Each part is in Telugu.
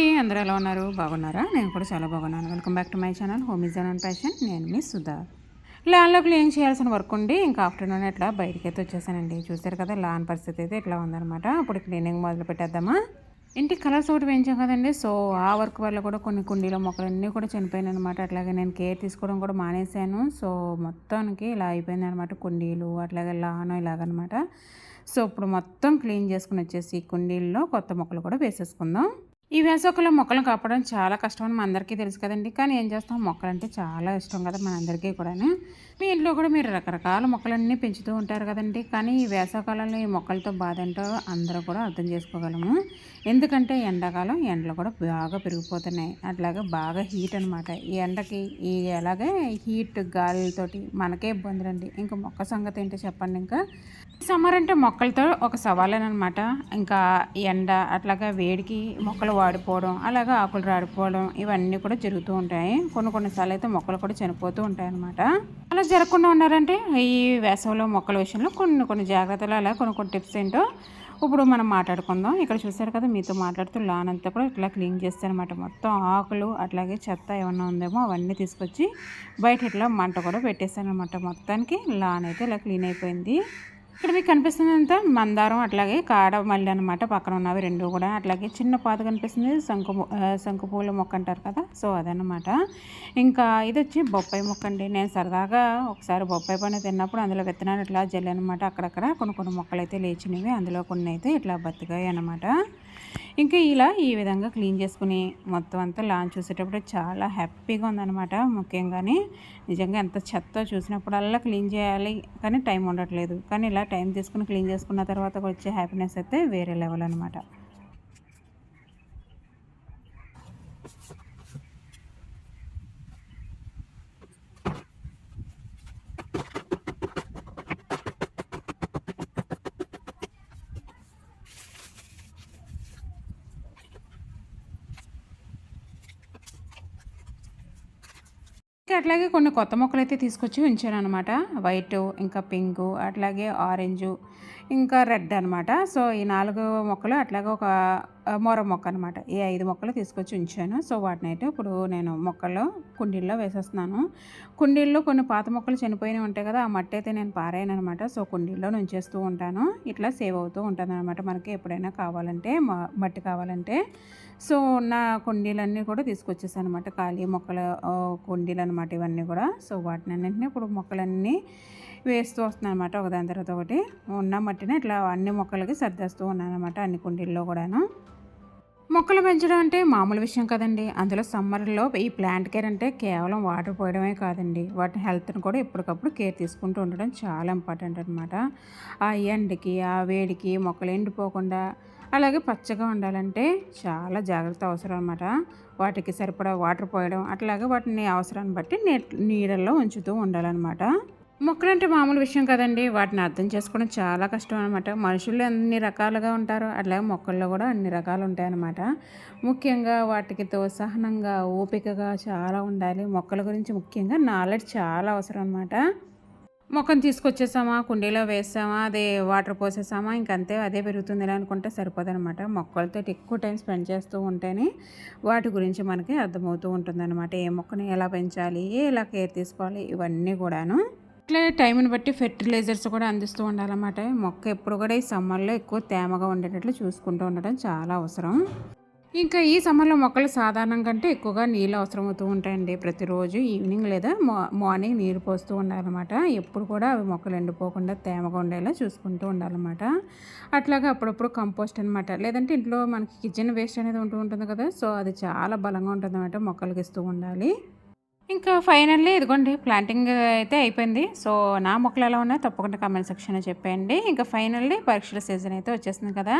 అండి. అందరూ ఎలా ఉన్నారు? బాగున్నారా? నేను కూడా చాలా బాగున్నాను. Welcome back to my channel home is and passion నేను మీ సుధా. లాన్లో క్లీన్ చేయాల్సిన వర్క్ ఉండి ఇంకా ఆఫ్టర్నూన్ ఇట్లా బయటికి అయితే వచ్చేసానండి. చూసారు కదా లాన్ పరిస్థితి అయితే ఇట్లా ఉందన్నమాట. ఇప్పుడు క్లీనింగ్ మొదలు పెట్టేద్దామా? ఇంటికి కలర్స్ ఒకటి పెంచాం కదండి. సో ఆ వర్క్ వల్ల కూడా కొన్ని కుండీల మొక్కలన్నీ కూడా చనిపోయినాయి అనమాట అట్లాగే నేను కేర్ తీసుకోవడం కూడా మానేశాను. సో మొత్తానికి ఇలా అయిపోయింది అనమాట కుండీలు అట్లాగే లాను ఇలాగనమాట సో ఇప్పుడు మొత్తం క్లీన్ చేసుకుని వచ్చేసి కుండీల్లో కొత్త మొక్కలు కూడా వేసేసుకుందాం. ఈ వేసవికలో మొక్కలను కాపాడడం చాలా కష్టం అని అందరికీ తెలుసు కదండి. కానీ ఏం చేస్తాం? మొక్కలు అంటే చాలా ఇష్టం కదా మనందరికీ కూడా మీ ఇంట్లో కూడా మీరు రకరకాల మొక్కలన్నీ పెంచుతూ ఉంటారు కదండి. కానీ ఈ వేసవకాలంలో ఈ మొక్కలతో బాధ ఏంటో అందరూ కూడా అర్థం చేసుకోగలము. ఎందుకంటే ఎండాకాలం ఎండలు కూడా బాగా పెరిగిపోతున్నాయి. అట్లాగే బాగా హీట్ అనమాట ఈ ఎండకి ఈ ఎలాగే హీట్ గాలితోటి మనకే ఇబ్బందులండి. ఇంకా మొక్క సంగతి ఏంటో చెప్పండి ఇంకా. సమ్మర్ అంటే మొక్కలతో ఒక సవాలేనమాట ఇంకా ఎండ అట్లాగా వేడికి మొక్కలు వాడిపోవడం అలాగా ఆకులు రాడిపోవడం ఇవన్నీ కూడా జరుగుతూ ఉంటాయి. కొన్ని కొన్నిసార్లు అయితే మొక్కలు కూడా చనిపోతూ ఉంటాయి అనమాట అలా జరగకుండా ఉన్నారంటే ఈ వేసవిలో మొక్కల విషయంలో కొన్ని కొన్ని జాగ్రత్తలు అలా కొన్ని కొన్ని టిప్స్ ఏంటో ఇప్పుడు మనం మాట్లాడుకుందాం. ఇక్కడ చూసారు కదా మీతో మాట్లాడుతూ లాన్ అంతా కూడా ఇట్లా క్లీన్ చేస్తారనమాట మొత్తం ఆకులు అట్లాగే చెత్త ఏమన్నా ఉందేమో అవన్నీ తీసుకొచ్చి బయట ఇట్లా మంట కూడా పెట్టేస్తాను అనమాట మొత్తానికి లాన్ అయితే ఇలా క్లీన్ అయిపోయింది. ఇక్కడ మీకు కనిపిస్తుందంతా మందారం అట్లాగే కాడ మల్లి అనమాట పక్కన ఉన్నవి రెండు కూడా. అట్లాగే చిన్న పాత కనిపిస్తుంది శంకు శంకు పూల మొక్క అంటారు కదా సో అదనమాట ఇంకా ఇది వచ్చి బొప్పాయి మొక్క అండి. నేను సరదాగా ఒకసారి బొప్పాయి పని తిన్నప్పుడు అందులో విత్తనాలు ఇట్లా జల్లనమాట అక్కడక్కడ. కొన్ని కొన్ని మొక్కలు అయితే లేచినవి అందులో కొన్ని అయితే ఇట్లా బతికాయి అనమాట ఇంకా ఇలా ఈ విధంగా క్లీన్ చేసుకుని మొత్తం అంతా లాంచ్ చూసేటప్పుడు చాలా హ్యాపీగా ఉందన్నమాట ముఖ్యంగానే. నిజంగా ఎంత చెత్త చూసినప్పుడల్లా క్లీన్ చేయాలి కానీ టైం ఉండట్లేదు. కానీ ఇలా టైం తీసుకుని క్లీన్ చేసుకున్న తర్వాత వచ్చే హ్యాపీనెస్ అయితే వేరే లెవెల్ అనమాట అట్లాగే కొన్ని కొత్త మొక్కలు అయితే తీసుకొచ్చి ఉంచాను అనమాట వైట్ ఇంకా పింక్ అట్లాగే ఆరెంజు ఇంకా రెడ్ అనమాట సో ఈ నాలుగు మొక్కలు అట్లాగే ఒక మొర మొక్క అనమాట ఈ ఐదు మొక్కలు తీసుకొచ్చి ఉంచాను. సో వాటిని అయితే ఇప్పుడు నేను మొక్కల్లో కుండీల్లో వేసేస్తున్నాను. కుండీల్లో కొన్ని పాత మొక్కలు చనిపోయినవి ఉంటాయి కదా ఆ మట్టి అయితే నేను పారాయను అనమాట సో కుండీల్లో నుంచేస్తూ ఉంటాను. ఇట్లా సేవ్ అవుతూ ఉంటుంది అనమాట మనకి ఎప్పుడైనా కావాలంటే మట్టి కావాలంటే. సో ఉన్న కుండీలన్నీ కూడా తీసుకొచ్చేసాను అనమాట ఖాళీ మొక్కల కుండీలు అనమాట ఇవన్నీ కూడా. సో వాటిని అన్నింటినీ ఇప్పుడు మొక్కలన్నీ వేస్తూ వస్తున్నాను అనమాట ఒకదాని తర్వాత ఒకటి. ఉన్న మట్టిని ఇట్లా అన్ని మొక్కలకి సర్దేస్తూ ఉన్నాను అనమాట అన్ని కుండీల్లో కూడాను. మొక్కలు పెంచడం అంటే మామూలు విషయం కదండి. అందులో సమ్మర్లో ఈ ప్లాంట్ కేర్ అంటే కేవలం వాటర్ పోయడమే కాదండి. వాటి హెల్త్ని కూడా ఎప్పటికప్పుడు కేర్ తీసుకుంటూ ఉండడం చాలా ఇంపార్టెంట్ అనమాట ఆ ఎండకి ఆ వేడికి మొక్కలు ఎండిపోకుండా అలాగే పచ్చగా ఉండాలంటే చాలా జాగ్రత్త అవసరం అనమాట వాటికి సరిపడా వాటర్ పోయడం అట్లాగే వాటిని అవసరాన్ని బట్టి నీడల్లో ఉంచుతూ ఉండాలన్నమాట. మొక్కలు అంటే మామూలు విషయం కదండి. వాటిని అర్థం చేసుకోవడం చాలా కష్టం అనమాట మనుషులు అన్ని రకాలుగా ఉంటారు అట్లాగే మొక్కల్లో కూడా అన్ని రకాలు ఉంటాయన్నమాట. ముఖ్యంగా వాటికి సహనంగా ఓపికగా చాలా ఉండాలి. మొక్కల గురించి ముఖ్యంగా నాలెడ్జ్ చాలా అవసరం అనమాట మొక్కను తీసుకొచ్చేసామా కుండీలో వేసామా అదే వాటర్ పోసేసామా ఇంకంతే అదే పెరుగుతుంది అనుకుంటే సరిపోదనమాట మొక్కలతో ఎక్కువ టైం స్పెండ్ చేస్తూ ఉంటేనే వాటి గురించి మనకి అర్థమవుతూ ఉంటుందన్నమాట. ఏ మొక్కని ఎలా పెంచాలి ఎలా కేర్ తీసుకోవాలి ఇవన్నీ కూడాను. ఇట్లా టైంని బట్టి ఫెర్టిలైజర్స్ కూడా అందిస్తూ ఉండాలన్నమాట. మొక్క ఎప్పుడు కూడా ఈ సమ్మర్లో ఎక్కువ తేమగా ఉండేటట్లు చూసుకుంటూ ఉండడం చాలా అవసరం. ఇంకా ఈ సమ్మర్లో మొక్కలు సాధారణం కంటే ఎక్కువగా నీళ్ళు అవసరం అవుతూ ఉంటాయండి. ప్రతిరోజు ఈవినింగ్ లేదా మార్నింగ్ నీరు పోస్తూ ఉండాలన్నమాట. ఎప్పుడు కూడా అవి మొక్కలు ఎండిపోకుండా తేమగా ఉండేలా చూసుకుంటూ ఉండాలన్నమాట. అట్లాగే అప్పుడప్పుడు కంపోస్ట్ అనమాట లేదంటే ఇంట్లో మనకి కిచెన్ వేస్ట్ అనేది ఉంటూ ఉంటుంది కదా సో అది చాలా బలంగా ఉంటుంది అనమాట మొక్కలకి ఇస్తూ ఉండాలి. ఇంకా ఫైనల్లీ ఇదిగోండి ప్లాంటింగ్ అయితే అయిపోయింది. సో నా మొక్కలు ఎలా ఉన్నాయో తప్పకుండా కామెంట్ సెక్షన్లో చెప్పండి ఇంకా ఫైనల్లీ పరీక్షల సీజన్ అయితే వచ్చేసింది కదా.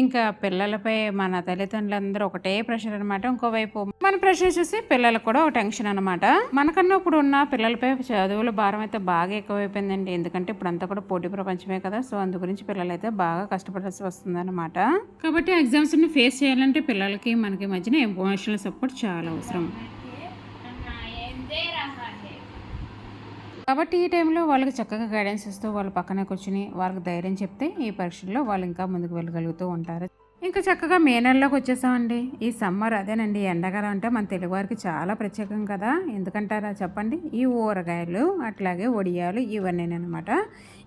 ఇంకా పిల్లలపై మన తల్లిదండ్రులందరూ ఒకటే ప్రెషర్ అనమాట ఇంకోవైపు మన ప్రెషర్ చూసి పిల్లలకు కూడా ఒక టెన్షన్ అనమాట మనకన్నా ఇప్పుడు ఉన్న పిల్లలపై చదువుల భారం అయితే బాగా ఎక్కువైపోయిందండి. ఎందుకంటే ఇప్పుడు అంతా కూడా పోటీ ప్రపంచమే కదా. సో అందు గురించి పిల్లలు అయితే బాగా కష్టపడాల్సి వస్తుంది అనమాట కాబట్టి ఎగ్జామ్స్ని ఫేస్ చేయాలంటే పిల్లలకి మనకి మధ్యన ఎమోషనల్ సపోర్ట్ చాలా అవసరం. కాబట్టి ఈ టైంలో వాళ్ళకి చక్కగా గైడెన్స్ ఇస్తూ వాళ్ళ పక్కనే కూర్చుని వాళ్ళకి ధైర్యం చెప్తే ఈ పరీక్షల్లో వాళ్ళు ఇంకా ముందుకు వెళ్ళగలుగుతూ ఉంటారు. ఇంకా చక్కగా మే నెలలోకి వచ్చేసామండి. ఈ సమ్మర్ అదేనండి ఎండాకాలం అంటే మన తెలుగువారికి చాలా ప్రత్యేకం కదా. ఎందుకంటారా చెప్పండి? ఈ ఊరగాయలు అట్లాగే వడియాలు ఇవన్నీ అనమాట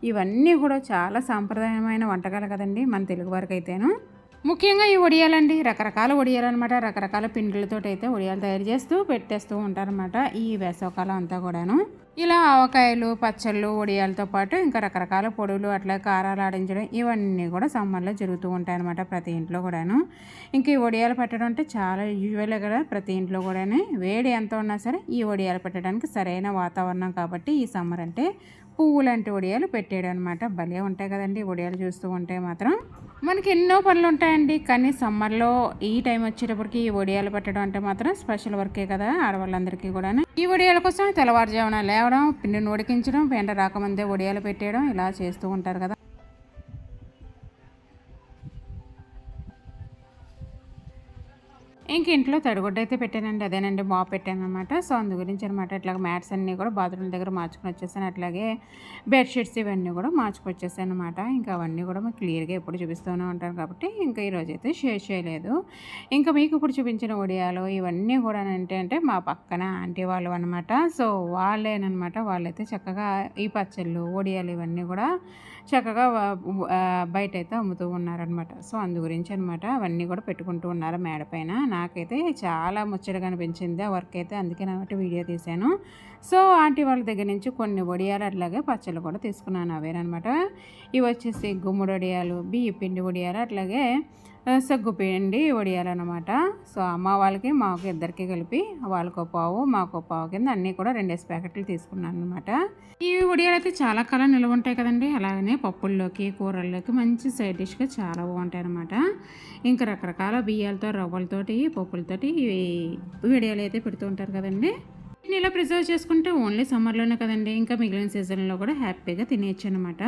ఇవన్నీ కూడా చాలా సాంప్రదాయమైన వంటకాలు కదండి మన తెలుగువారికి అయితేను ముఖ్యంగా ఈ వడియాలండి రకరకాల ఒడియాలన్నమాట. అనమాట రకరకాల పిండిలతో అయితే వడియాలు తయారు చేస్తూ పెట్టేస్తూ ఉంటారనమాట ఈ వేసవకాలం అంతా కూడాను. ఇలా ఆవకాయలు పచ్చళ్ళు వడియాలతో పాటు ఇంకా రకరకాల పొడులు అట్లా కారాలు ఆడించడం ఇవన్నీ కూడా సమ్మర్లో జరుగుతూ ఉంటాయి అనమాట ప్రతి ఇంట్లో కూడాను. ఇంకా ఈ వడియాలు పెట్టడం అంటే చాలా యూజువల్గా కదా ప్రతి ఇంట్లో కూడానే. వేడి ఎంత ఉన్నా సరే ఈ వడియాలు పెట్టడానికి సరైన వాతావరణం కాబట్టి ఈ సమ్మర్ అంటే పువ్వు లాంటి వడియాలు పెట్టాడు అనమాట భలే ఉంటాయి కదండి వడియాలు చూస్తూ ఉంటే మాత్రం. మనకి ఎన్నో పనులు ఉంటాయండి. కానీ సమ్మర్లో ఈ టైం వచ్చేటప్పటికి ఈ వడియాలు పెట్టడం అంటే మాత్రం స్పెషల్ వర్కే కదా ఆడవాళ్ళందరికీ కూడా ఈ వడియాల కోసం తెల్లవారుజామున లేవడం పిండిని ఉడికించడం పెండ రాకముందే ఒడియాలు పెట్టేయడం ఇలా చేస్తూ ఉంటారు కదా. ఇంక ఇంట్లో తడిగుడ్డ అయితే పెట్టానండి. అదేనండి మా పెట్టాను అనమాట సో అందు గురించి అనమాట ఇట్లా మ్యాట్స్ అన్నీ కూడా బాత్రూమ్ దగ్గర మార్చుకుని వచ్చేసాను. అట్లాగే బెడ్షీట్స్ ఇవన్నీ కూడా మార్చుకొని వచ్చేసాను అనమాట ఇంకా అవన్నీ కూడా మీకు క్లియర్గా ఎప్పుడు చూపిస్తూనే ఉంటాను కాబట్టి ఇంకా ఈరోజు అయితే షేర్ చేయలేదు. ఇంకా మీకు ఇప్పుడు చూపించిన ఒడియాలు ఇవన్నీ కూడా అంటే అంటే మా పక్కన ఆంటీ వాళ్ళు అనమాట సో వాళ్ళేనమాట వాళ్ళైతే చక్కగా ఈ పచ్చళ్ళు ఒడియాలు ఇవన్నీ కూడా చక్కగా బయట అయితే అమ్ముతూ ఉన్నారనమాట సో అందు గురించి అనమాట అవన్నీ కూడా పెట్టుకుంటూ ఉన్నారు మేడ పైన. నాకైతే చాలా ముచ్చటగా అనిపించింది. ఆ వర్క్ అయితే అందుకే నేను వీడియో తీశాను. సో ఆంటీ వాళ్ళ దగ్గర నుంచి కొన్ని వడియాలు అట్లాగే పచ్చళ్ళు కూడా తీసుకున్నాను. అవేనమాట ఇవి వచ్చేసి గుమ్మడి వడియాలు బియ్య పిండి వడియాలు అట్లాగే సగ్గుపిండి వడియాలన్నమాట సో అమ్మ వాళ్ళకి మాకు ఇద్దరికి కలిపి వాళ్ళకో పావు మాకో పావు కింద అన్నీ కూడా రెండేసి ప్యాకెట్లు తీసుకున్నాను అనమాట ఈ వడియాలు అయితే చాలా కాలం నిల్వ ఉంటాయి కదండి. అలాగనే పప్పుల్లోకి కూరల్లోకి మంచి సైడ్ డిష్గా చాలా బాగుంటాయి అనమాట ఇంకా రకరకాల బియ్యాలతో రవ్వలతోటి పప్పులతోటి వడియాలు అయితే పెడుతూ ఉంటారు కదండి. ఇలా ప్రిజర్వ్ చేసుకుంటే ఓన్లీ సమ్మర్లోనే కదండి. ఇంకా మిగిలిన సీజన్లో కూడా హ్యాపీగా తినేయచ్చు అనమాట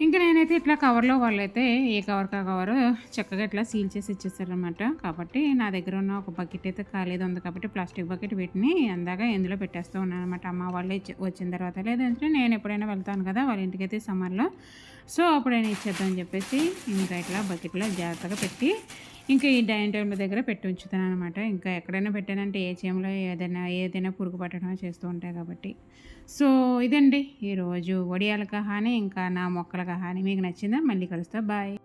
ఇంకా నేనైతే ఇట్లా కవర్లో వాళ్ళైతే ఏ కవర్ కా కవర్ చక్కగా ఇట్లా సీల్ చేసి ఇచ్చేసారనమాట కాబట్టి నా దగ్గర ఉన్న ఒక బకెట్ అయితే ఖాళీది ఉంది కాబట్టి ప్లాస్టిక్ బకెట్ వీటిని అందాక ఎందులో పెట్టేస్తూ ఉన్నాను అనమాట అమ్మ వాళ్ళు వచ్చిన తర్వాత లేదంటే నేను ఎప్పుడైనా వెళ్తాను కదా వాళ్ళ ఇంటికైతే సమ్మర్లో. సో అప్పుడైనా ఇచ్చేద్దామని చెప్పేసి ఇంకా ఇట్లా బకెట్లో జాగ్రత్తగా పెట్టి ఇంకా ఈ డైనింగ్ టేబుల్ దగ్గర పెట్టి ఉంచుతాను అనమాట ఇంకా ఎక్కడైనా పెట్టానంటే ఏ చేయంలో ఏదైనా ఏదైనా పురుగు పట్టడం చేస్తూ ఉంటాయి కాబట్టి. సో ఇదండి. ఈరోజు వడియాల కహాని ఇంకా నా మొక్కల కహాని. మీకు నచ్చిందా? మళ్ళీ కలుస్తా. బాయ్.